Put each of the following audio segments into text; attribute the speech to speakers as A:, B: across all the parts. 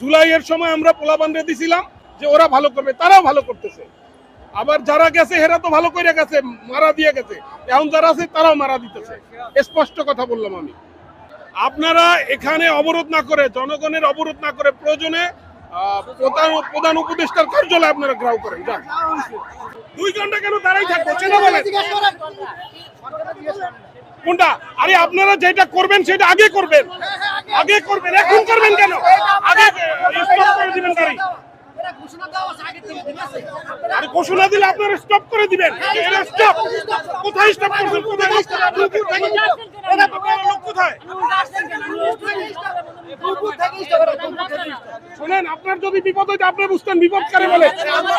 A: জুলাইয়ের সময় আমরা পোলাবান্ধে দিছিলাম যে ওরা ভালো করবে তারাও ভালো করতেছে। আবার যারা গেছে হেরা তো ভালো করে গেছে মারা দিয়ে গেছে। এখন যারা আছে তারাও মারা দিতেছে। স্পষ্ট কথা বললাম আমি। আপনারা এখানে অবরোধ না করে জনগণের অবরোধ না করে প্রয়োজনে প্রধান প্রধান উপদেষ্টার কার্যালয়ে আপনারা গ্রাহ করেন যান। দুই ঘণ্টা কেন দাঁড়াই থাকব? বলেন? কোনটা? আরে আপনারা যেটা করবেন সেটা আগে করবেন। আগে করবেন এখন করবেন কেন? আগে ঘোষণা দিলে আপনারা স্টপ করে দিবেন স্টপ কোথায় স্টপ করছেন কোথায় শোনেন আপনার যদি বিপদ হইতে আপনি বুঝতেন বিপদ কারে বলে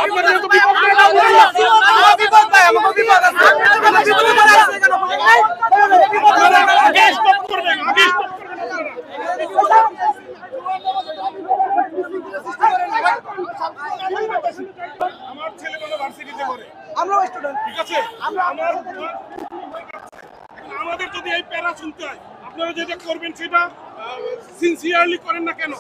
A: আপনার যেহেতু বিপদ কারে না বলে, আপনারা আগে স্টপ করবেন আগে স্টপ করবেন আপনারা। আমার ছেলে বলে ভার্সিটিতে পড়ে
B: আমরাও স্টুডেন্ট
A: ঠিক আছে? আমার আমাদের যদি এই প্যারা শুনতে হয় আপনারা যেটা করবেন সেটা সিনসিয়ারলি করেন না কেন?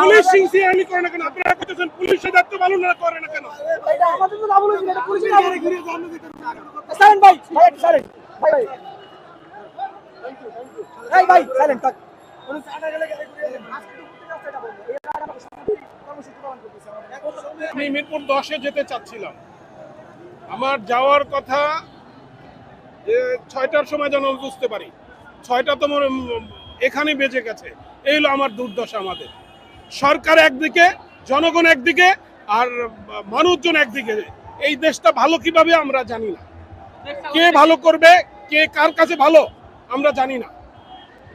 A: পুলিশ সিনসিয়ারলি করে না আপনারা করতেছেন পুলিশের দায়িত্ব ভালো না করে না কেন?
B: ভাই ভাই ভাই ভাই।
A: আমি মিরপুর দশে যেতে চাচ্ছিলাম। আমার যাওয়ার কথা যে ছয়টার সময় যেন বুঝতে পারি। ছয়টা তো মনে এখানে বেঁচে গেছে। এই হলো আমার দুর্দশা আমাদের। সরকার একদিকে, জনগণ একদিকে, আর মানুষজন একদিকে। এই দেশটা ভালো কীভাবে আমরা জানি না। কে ভালো করবে, কে কার কাছে ভালো, আমরা জানি না।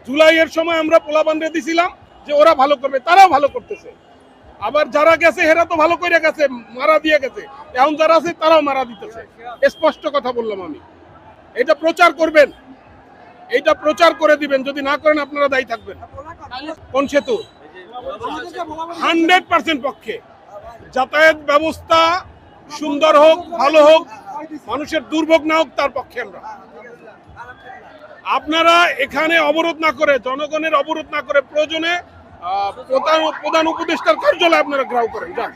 A: জুলাইয়ের সময় আমরা পোলাবান্ধে দিছিলাম যে ওরা ভালো করবে, তারাও ভালো করতেছে। আবার যারা গেছে, হেরা তো ভালো করে গেছে, মারা দিয়ে গেছে। এখন যারা আছে, তারাও মারা দিতেছে। স্পষ্ট কথা বললাম আমি। এটা প্রচার করবেন। এটা প্রচার করে দিবেন। যদি না করেন, আপনারা দায়ী থাকবেন। কোন সেতু? হান্ড্রেড পার্সেন্ট পক্ষে। যাতায়াত ব্যবস্থা সুন্দর হোক, ভালো হোক, মানুষের দুর্ভোগ না হোক, তার পক্ষে আমরা। আপনারা এখানে অবরোধ না করে, জনগণের অবরোধ না করে প্রয়োজনে প্রধান প্রধান উপদেষ্টার কার্যালয় আপনারা গ্রাহ করেন যান।